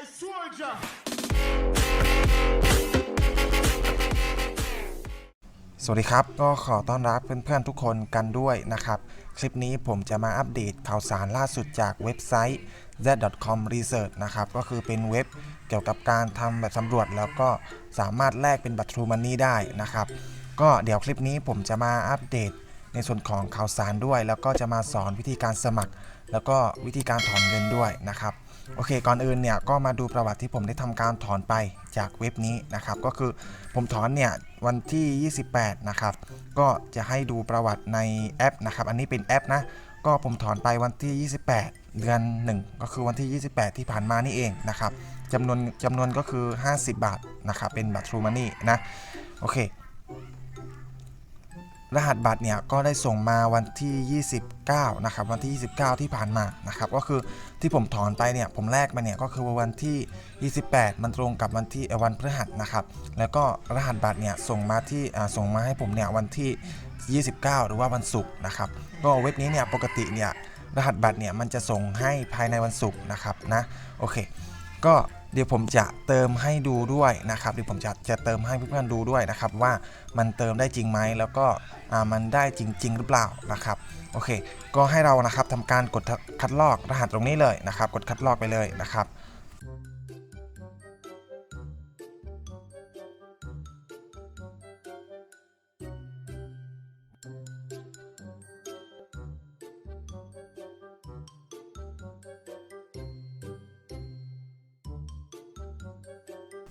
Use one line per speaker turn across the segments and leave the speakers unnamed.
สวัสดีครับ ก็ขอต้อนรับเพื่อนๆทุกคนกันด้วยนะครับ คลิปนี้ผมจะมาอัปเดตข่าวสารล่าสุดจากเว็บไซต์ z.com research นะครับ ก็คือเป็นเว็บเกี่ยวกับการทำแบบสำรวจ แล้วก็สามารถแลกเป็นบัตร True Money ได้นะครับ ก็เดี๋ยวคลิปนี้ผมจะมาอัปเดตในส่วนของข่าวสารด้วย แล้วก็จะมาสอนวิธีการสมัคร แล้วก็วิธีการถอนเงินด้วยนะครับ โอเค ก่อนอื่นเนี่ยก็มาดูประวัติที่ผมได้ทำการถอนไปจากเว็บนี้นะครับ ก็คือผมถอนเนี่ยวันที่ 28 นะครับ ก็จะให้ดูประวัติในแอปนะครับ อันนี้เป็นแอปนะ ก็ผมถอนไปวันที่ 28 เดือน 1 ก็คือวันที่ 28 ที่ผ่านมานี่เองนะครับจำนวนจำนวนก็คือ 50 บาทนะครับ เป็นบัตร True Money นะ โอเค รหัสบัตรเนี่ยก็ได้ส่งมาวันที่ 29 นะครับ วันที่ 29 ที่ผ่านมานะครับ ก็คือที่ผมถอนไปเนี่ย ผมแลกมาเนี่ยก็คือวันที่ 28 มันตรงกับวันที่วันพฤหัสนะครับ แล้วก็รหัสบัตรเนี่ยส่งมาที่ส่งมาให้ผมเนี่ยวันที่ 29 หรือว่าวันศุกร์นะครับ ก็เว็บนี้เนี่ยปกติเนี่ยรหัสบัตรเนี่ยมันจะส่งให้ภายในวันศุกร์นะครับนะ โอเค ก็ เดี๋ยวผมจะเติมให้ดูด้วยนะครับเดี๋ยวผมจะจะเติมให้เพื่อนๆดูด้วยนะครับว่ามันเติมได้จริงไหมแล้วก็มันได้จริง ๆ หรือเปล่านะครับโอเค ก็ให้เรานะครับทำการกดคัดลอกรหัสตรงนี้เลยนะครับ กดคัดลอกไปเลยนะครับ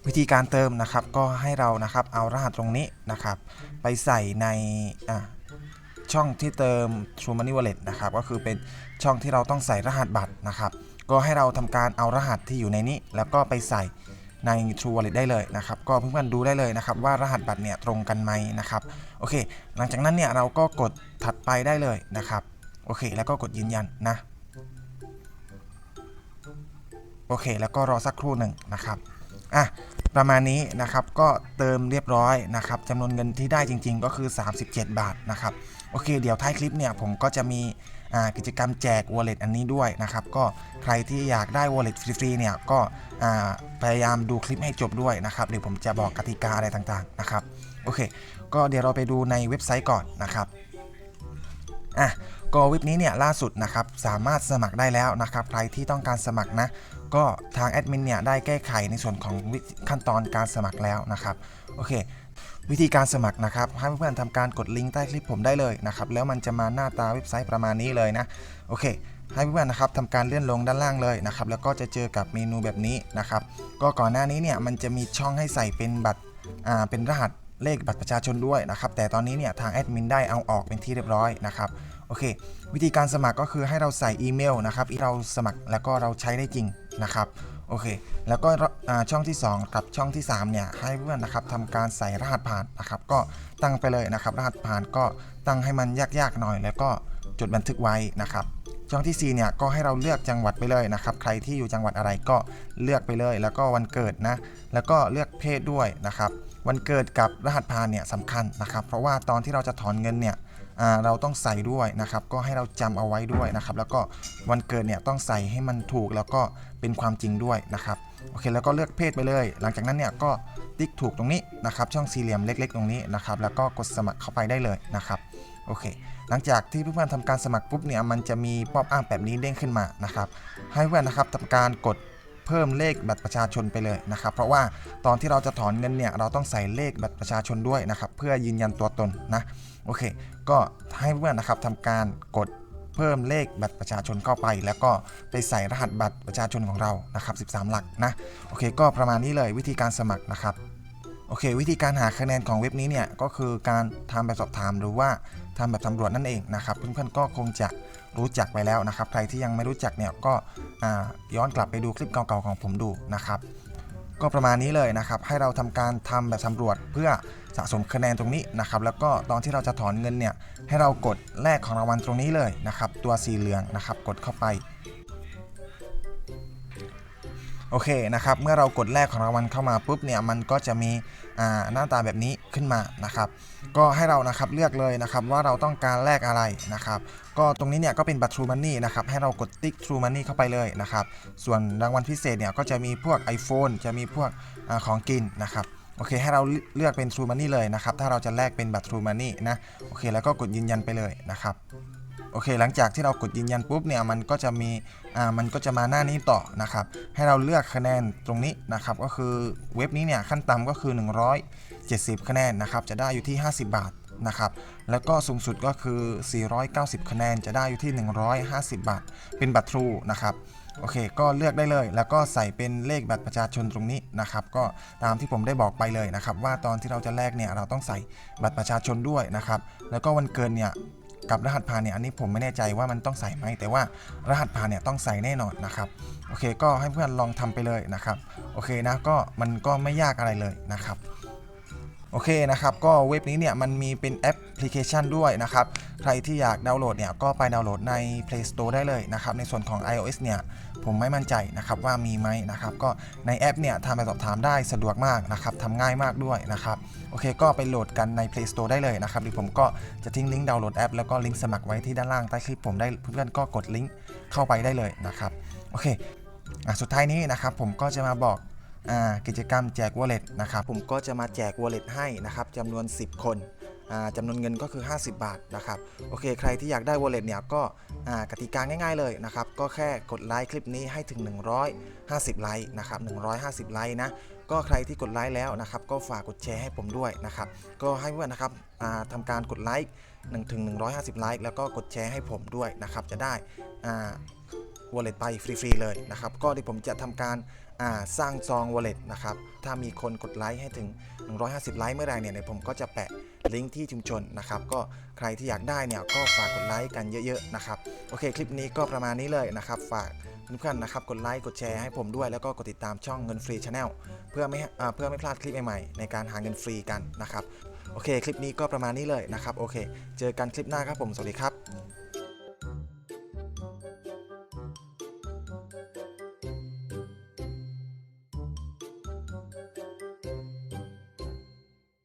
วิธีการเติมนะครับก็ให้เรานะครับเอารหัสตรงนี้นะครับ ไปใส่ในช่องที่เติม True Money Wallet นะครับก็คือเป็นช่องที่เราต้องใส่รหัสบัตรนะครับ ก็ให้เราทำการเอารหัสที่อยู่ในนี้ แล้วก็ไปใส่ใน True Wallet ได้เลยนะครับ ก็เพื่อนๆดูได้เลยนะครับ ว่ารหัสบัตรเนี่ยตรงกันไหมนะครับโอเค หลังจากนั้นเนี่ยเราก็กดถัดไปได้เลยนะครับโอเค แล้วก็กดยืนยันนะโอเค แล้วก็รอสักครู่หนึ่งนะครับอะ ประมาณนี้นะครับก็เติมเรียบร้อยนะครับจำนวนเงินที่ได้จริง ๆ ก็คือ 37 บาทนะครับโอเค เดี๋ยวท้ายคลิปเนี่ยผมก็จะมีกิจกรรมแจก wallet อันนี้ด้วยนะครับก็ใครที่อยากได้ wallet ฟรีๆเนี่ยก็พยายามดูคลิปให้จบด้วยนะครับเดี๋ยวผมจะบอกกติกาอะไรต่างๆนะครับโอเค ก็เดี๋ยวเราไปดูในเว็บไซต์ก่อนนะครับอะก็เว็บนี้เนี่ยล่าสุดนะครับสามารถสมัครได้แล้วนะครับใครที่ต้องการสมัครนะ ก็ทางแอดมินเนี่ยได้แก้ไขในส่วนของขั้นตอนการสมัครแล้วนะครับ โอเค วิธีการสมัครนะครับ ให้เพื่อนๆทำการกดลิงก์ใต้คลิปผมได้เลยนะครับ แล้วมันจะมาหน้าตาเว็บไซต์ประมาณนี้เลยนะ โอเค ให้เพื่อนๆนะครับทำการเลื่อนลงด้านล่างเลยนะครับ แล้วก็จะเจอกับเมนูแบบนี้นะครับ ก็ก่อนหน้านี้เนี่ยมันจะมีช่องให้ใส่เป็นบัตร อ่า เป็นรหัสเลขบัตรประชาชนด้วยนะครับ แต่ตอนนี้เนี่ยทางแอดมินได้เอาออกเป็นที่เรียบร้อยนะครับโอเค วิธีการสมัครก็คือให้เราใส่อีเมลนะครับที่เราสมัครแล้วก็เราใช้ได้จริง นะครับโอเค แล้วก็ช่องที่ 2 กับช่องที่3เนี่ยให้เพื่อนนะครับทำการใส่รหัสผ่านนะครับ ก็ตั้งไปเลยนะครับ รหัสผ่านก็ตั้งให้มันยากๆหน่อย แล้วก็จดบันทึกไว้นะครับ ช่องที่4เนี่ยก็ให้เราเลือกจังหวัดไปเลยนะครับ ใครที่อยู่จังหวัดอะไรก็เลือกไปเลย แล้วก็วันเกิดนะ แล้วก็เลือกเพศด้วยนะครับ วันเกิดกับรหัสผ่านเนี่ยสำคัญนะครับ เพราะว่าตอนที่เราจะถอนเงินเนี่ย เราต้องใส่ด้วยนะครับ ก็ให้เราจำเอาไว้ด้วยนะครับ แล้วก็วันเกิดเนี่ยต้องใส่ให้มันถูกแล้วก็เป็นความจริงด้วยนะครับโอเคแล้วก็เลือกเพศไปเลย หลังจากนั้นเนี่ยก็ติ๊กถูกตรงนี้นะครับ ช่องสี่เหลี่ยมเล็ก ๆ ตรงนี้นะครับ แล้วก็กดสมัครเข้าไปได้เลยนะครับโอเค หลังจากที่เพื่อนๆทำการสมัครปุ๊บเนี่ยมันจะมีป๊อปอัพแบบนี้เด้งขึ้นมานะครับ ให้เพื่อนนะครับทำการกด เพิ่มเลขบัตรประชาชนไปเลยนะครับ เพราะว่าตอนที่เราจะถอนเงินเนี่ยเราต้องใส่เลขบัตรประชาชนด้วยนะครับ เพื่อยืนยันตัวตนนะโอเค ก็ให้เพื่อนนะครับทำการกดเพิ่มเลขบัตรประชาชนเข้าไป แล้วก็ไปใส่รหัสบัตรประชาชนของเรานะครับ 13 หลักนะโอเค ก็ประมาณนี้เลยวิธีการสมัครนะครับโอเค วิธีการหาคะแนนของเว็บนี้เนี่ยก็คือการทำแบบสอบถามหรือว่าทำแบบสำรวจนั่นเองนะครับ เพื่อนๆก็คงจะ รู้จักไปแล้วนะครับ ใครที่ยังไม่รู้จักเนี่ยก็ย้อนกลับไปดูคลิปเก่าๆของผมดูนะครับก็ประมาณนี้เลยนะครับ ให้เราทำการทำแบบสำรวจเพื่อสะสมคะแนนตรงนี้นะครับ แล้วก็ตอนที่เราจะถอนเงินเนี่ยให้เรากดแลกของรางวัลตรงนี้เลยนะครับ ตัวสีเหลืองนะครับ กดเข้าไป โอเคนะครับ เมื่อเรากดแรกของรางวัลเข้ามาปุ๊บเนี่ยมันก็จะมีหน้าตาแบบนี้ขึ้นมานะครับ ก็ให้เรานะครับเลือกเลยนะครับว่าเราต้องการแลกอะไรนะครับ ก็ตรงนี้เนี่ยก็เป็นบัตร True Money นะครับให้เรากดติ๊ก True Money เข้าไปเลยนะครับ ส่วนรางวัลพิเศษเนี่ยก็จะมีพวก iPhone จะมีพวกอของกินนะครับโอเคให้เราเลือกเป็น True Money เลยนะครับ ถ้าเราจะแลกเป็นบัตร True Money นะโอเคแล้วก็กดยืนยันไปเลยนะครับ โอเค หลังจากที่เรากดยืนยันปุ๊บเนี่ยมันก็จะมีอ่ามันก็จะมาหน้านี้ต่อนะครับ ให้เราเลือกคะแนนตรงนี้นะครับ ก็คือเว็บนี้เนี่ยขั้นต่ำก็คือ 170 คะแนนนะครับ จะได้อยู่ที่ 50 บาทนะครับ แล้วก็สูงสุดก็คือ 490 คะแนนจะได้อยู่ที่ 150 บาท เป็นบัตร True นะครับโอเค ก็เลือกได้เลย แล้วก็ใส่เป็นเลขบัตรประชาชนตรงนี้นะครับ ก็ตามที่ผมได้บอกไปเลยนะครับ ว่าตอนที่เราจะแลกเนี่ย เราต้องใส่บัตรประชาชนด้วยนะครับ แล้วก็วันเกินเนี่ย กับรหัสผ่านเนี่ยอันนี้ผมไม่แน่ใจว่ามันต้องใส่ไหมแต่ว่ารหัสผ่านเนี่ยต้องใส่แน่นอนนะครับโอเค ก็ให้เพื่อนลองทำไปเลยนะครับโอเคนะก็มันก็ไม่ยากอะไรเลยนะครับ โอเคนะครับก็เว็บนี้เนี่ยมันมีเป็นแอปพลิเคชันด้วยนะครับ ใครที่อยากดาวน์โหลดเนี่ยก็ไปดาวน์โหลดใน Play Store ได้เลยนะครับ ในส่วนของ iOS เนี่ยผมไม่มั่นใจนะครับว่ามีไหมนะครับ ก็ในแอปเนี่ยทำไปสอบถามได้สะดวกมากนะครับทำง่ายมากด้วยนะครับ โอเคก็ไปโหลดกันใน Play Store ได้เลยนะครับเดี๋ยวผมก็จะทิ้งลิงก์ดาวน์โหลดแอปแล้วก็ลิงก์สมัครไว้ที่ด้านล่างใต้คลิปผมได้เพื่อนๆก็กดลิงก์เข้าไปได้เลยนะครับ โอเคอะสุดท้ายนี้นะครับผมก็จะมาบอก กิจกรรมแจก wallet นะครับผมก็จะมาแจก wallet ให้นะครับจำนวน 10 คนจำนวนเงินก็คือ 50 บาทนะครับโอเค ใครที่อยากได้ wallet เนี่ยก็กติกาง่ายๆเลยนะครับ ก็แค่กดไลค์คลิปนี้ให้ถึง 150 ไลค์นะครับ150 ไลค์นะก็ใครที่กดไลค์แล้วนะครับ ก็ฝากกดแชร์ให้ผมด้วยนะครับ ก็ให้เพื่อนนะครับอ่าทำการกดไลค์1ถึง150 ไลค์แล้วก็กดแชร์ให้ผมด้วยนะครับ จะได้ wallet ไปฟรีๆเลยนะครับ ก็ที่ผมจะทำการาสร้างซอง wallet นะครับ ถ้ามีคนกดไลค์ให้ถึง 150 ไลค์เมื่อไรเนี่ยเดี๋ยวผมก็จะแปะลิงก์ที่ชุมชนนะครับ ก็ใครที่อยากได้เนี่ยก็ฝากกดไลค์กันเยอะๆนะครับ โอเค คลิปนี้ก็ประมาณนี้เลยนะครับ ฝากเพื่อนๆนะครับ กดไลค์ กดแชร์ให้ผมด้วย แล้วก็กดติดตามช่องเงินฟรีชาแนลเพื่อไม่เพื่อไม่พลาดคลิปใหม่ๆในการหาเงินฟรีกันนะครับ โอเค คลิปนี้ก็ประมาณนี้เลยนะครับ โอเค เจอกันคลิปหน้าครับผม สวัสดีครับ